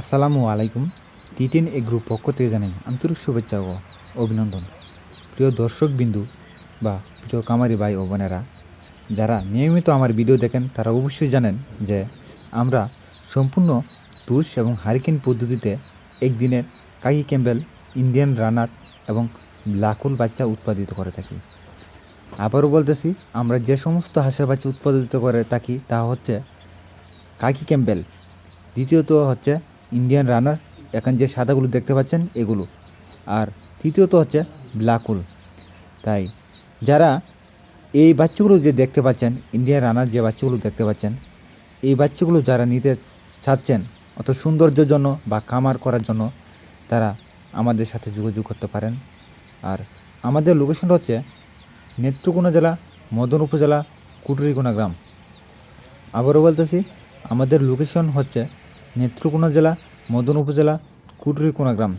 আসসালামু আলাইকুম। T ten এ group পক্ষ থেকে জানাই আন্তরিক শুভেচ্ছা ও অভিনন্দন। প্রিয় দর্শক বিন্দু বা প্রিয় কামারি ভাই ও বোনেরা, যারা নিয়মিত আমার ভিডিও দেখেন, তারা অবশ্যই জানেন যে আমরা সম্পূর্ণ তুষ এবং হারিকেন পদ্ধতিতে একদিনের কাকি ক্যাম্বেল, ইন্ডিয়ান রানার এবং লাকুল বাচ্চা উৎপাদিত করে থাকি। আবারও বলতেছি, আমরা যে সমস্ত হাঁসের বাচ্চা উৎপাদিত করে থাকি তা হচ্ছে কাকি ক্যাম্বেল। দ্বিতীয়ত হচ্ছে ইন্ডিয়ান রানার এখন যে সাদাগুলো দেখতে পাচ্ছেন, এগুলো। আর তৃতীয়ত হচ্ছে ব্ল্যাকুল তাই যারা এই বাচ্চাগুলো যে দেখতে পাচ্ছেন ইন্ডিয়ান রানার যে বাচ্চাগুলো দেখতে পাচ্ছেন, এই বাচ্চাগুলো যারা নিতে চাচ্ছেন, অত সৌন্দর্যের জন্য বা কামার করার জন্য, তারা আমাদের সাথে যোগাযোগ করতে পারেন। আর আমাদের লোকেশনটা হচ্ছে নেত্রকোনা জেলা, মদন উপজেলা কুটুরিকোনা গ্রাম। আবারও বলতেছি, আমাদের লোকেশন হচ্ছে নেত্রকোনা জেলা, মদন উপজেলা, কুটুরিকোনা গ্রাম।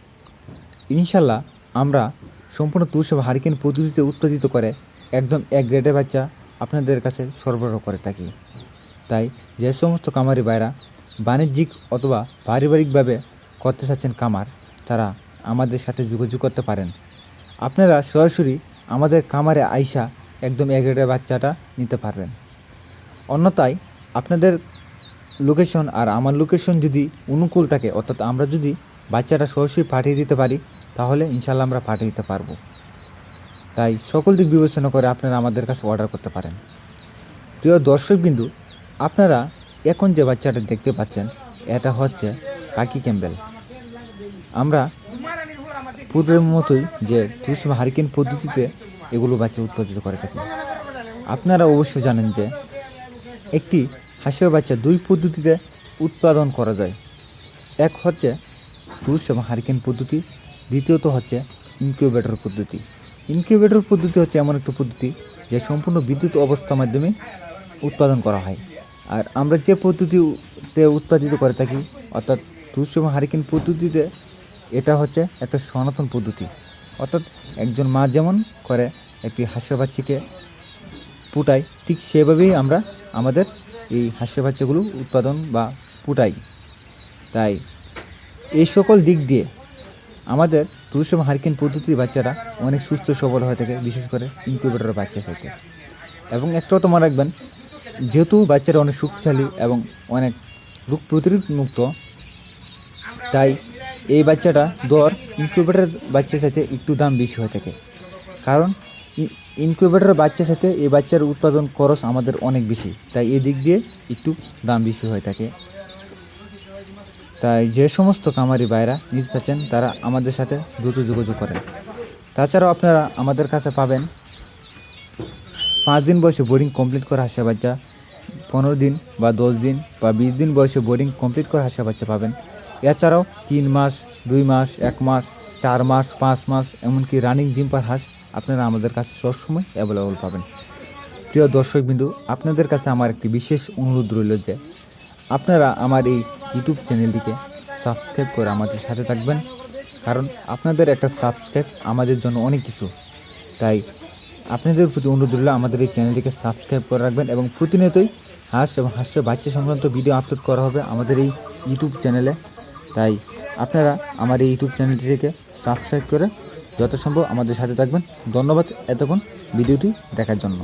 ইনশাল্লাহ আমরা সম্পূর্ণ তুষ এবং হারিকেন পদ্ধতিতে উৎপাদিত করে একদম এক গ্রেডের বাচ্চা আপনাদের কাছে সরবরাহ করে থাকি। তাই যে সমস্ত কামারি বাইরা বাণিজ্যিক অথবা পারিবারিকভাবে করতে চাচ্ছেন কামার, তারা আমাদের সাথে যোগাযোগ করতে পারেন। আপনারা সরাসরি আমাদের কামারে আইসা একদম এক গ্রেডের বাচ্চাটা নিতে পারবেন। অন্যথায় আপনাদের লোকেশন আর আমার লোকেশন যদি অনুকূল থাকে, অর্থাৎ আমরা যদি বাচ্চাটা সরাসরি পাঠিয়ে দিতে পারি, তাহলে ইনশাল্লাহ আমরা পাঠিয়ে দিতে পারব। তাই সকল দিক বিবেচনা করে আপনারা আমাদের কাছে অর্ডার করতে পারেন। প্রিয় দর্শকবিন্দু, আপনারা এখন যে বাচ্চাটা দেখতে পাচ্ছেন, এটা হচ্ছে কাকি ক্যাম্বেল। আমরা পূর্বের মতোই যে বা হারিকেন পদ্ধতিতে এগুলো বাচ্চা উৎপাদিত করে থাকি। আপনারা অবশ্যই জানেন যে একটি হাঁসের বাচ্চা দুই পদ্ধতিতে উৎপাদন করা যায়। এক হচ্ছে তুষ এবং হারিকেন পদ্ধতি, দ্বিতীয়ত হচ্ছে ইনকিউবেটর পদ্ধতি। ইনকিউবেটর পদ্ধতি হচ্ছে এমন একটা পদ্ধতি যে সম্পূর্ণ বিদ্যুৎ অবস্থার মাধ্যমে উৎপাদন করা হয়। আর আমরা যে পদ্ধতিতে উৎপাদিত করে থাকি, অর্থাৎ তুষ এবং হারিকেন পদ্ধতিতে, এটা হচ্ছে একটা সনাতন পদ্ধতি। অর্থাৎ একজন মা যেমন করে, একটি হাঁসের বাচ্চাকে ফুটাই ঠিক সেভাবেই আমরা আমাদের এই হাঁসের বাচ্চাগুলো উৎপাদন বা ফুটাই তাই এই সকল দিক দিয়ে আমাদের তুলসী এবং হারিকেন পদ্ধতির বাচ্চারা অনেক সুস্থ, সবল হয়ে থাকে, বিশেষ করে ইনকিউবেটরের বাচ্চা সাথে। এবং একটাও তোমার রাখবেন, যেহেতু বাচ্চারা অনেক শক্তিশালী এবং অনেক রোগ প্রতিরোধ মুক্ত, তাই এই বাচ্চাটা দর ইনকিউবেটরের বাচ্চার সাথে একটু দাম বেশি হয়ে থাকে। কারণ ই- ইনকিউবেটরের বাচ্চার সাথে এই বাচ্চার উৎপাদন খরচ আমাদের অনেক বেশি। তাই এই দিক দিয়ে একটু দাম বেশি হয়ে থাকে। তাই যে সমস্ত কামারি বাইরা নিতে চাচ্ছেন, তারা আমাদের সাথে দ্রুত যোগাযোগ করেন। তাছাড়াও আপনারা আমাদের কাছে পাবেন পাঁচ দিন বয়সে বোর্ডিং কমপ্লিট করা হাসা বাচ্চা, পনেরো দিন বা দশ দিন বা বিশ দিন বয়সে বোর্ডিং কমপ্লিট করা হাসা বাচ্চা পাবেন। এছাড়াও তিন মাস, দুই মাস, এক মাস, চার মাস, পাঁচ মাস, এমনকি রানিং ডিম পার হাঁস আপনারা আমাদের কাছে সবসময় অ্যাভেলেবল পাবেন। প্রিয় দর্শকবিন্দু, আপনাদের কাছে আমার একটি বিশেষ অনুরোধ রইল যে আপনারা আমার এই ইউটিউব চ্যানেলটিকে সাবস্ক্রাইব করে আমাদের সাথে থাকবেন। কারণ আপনাদের একটা সাবস্ক্রাইব আমাদের জন্য অনেক কিছু। তাই আপনাদের প্রতি অনুরোধ রইল আমাদের এই চ্যানেলটিকে সাবস্ক্রাইব করে রাখবেন এবং প্রতিনিয়তই হাঁস এবং হাঁসের বাচ্চা সংক্রান্ত ভিডিও আপলোড করা হবে আমাদের এই ইউটিউব চ্যানেলে। তাই আপনারা আমার এই ইউটিউব চ্যানেলটিকে সাবস্ক্রাইব করে যত সম্ভব আমাদের সাথে থাকবেন। ধন্যবাদ এতক্ষণ ভিডিওটি দেখার জন্য।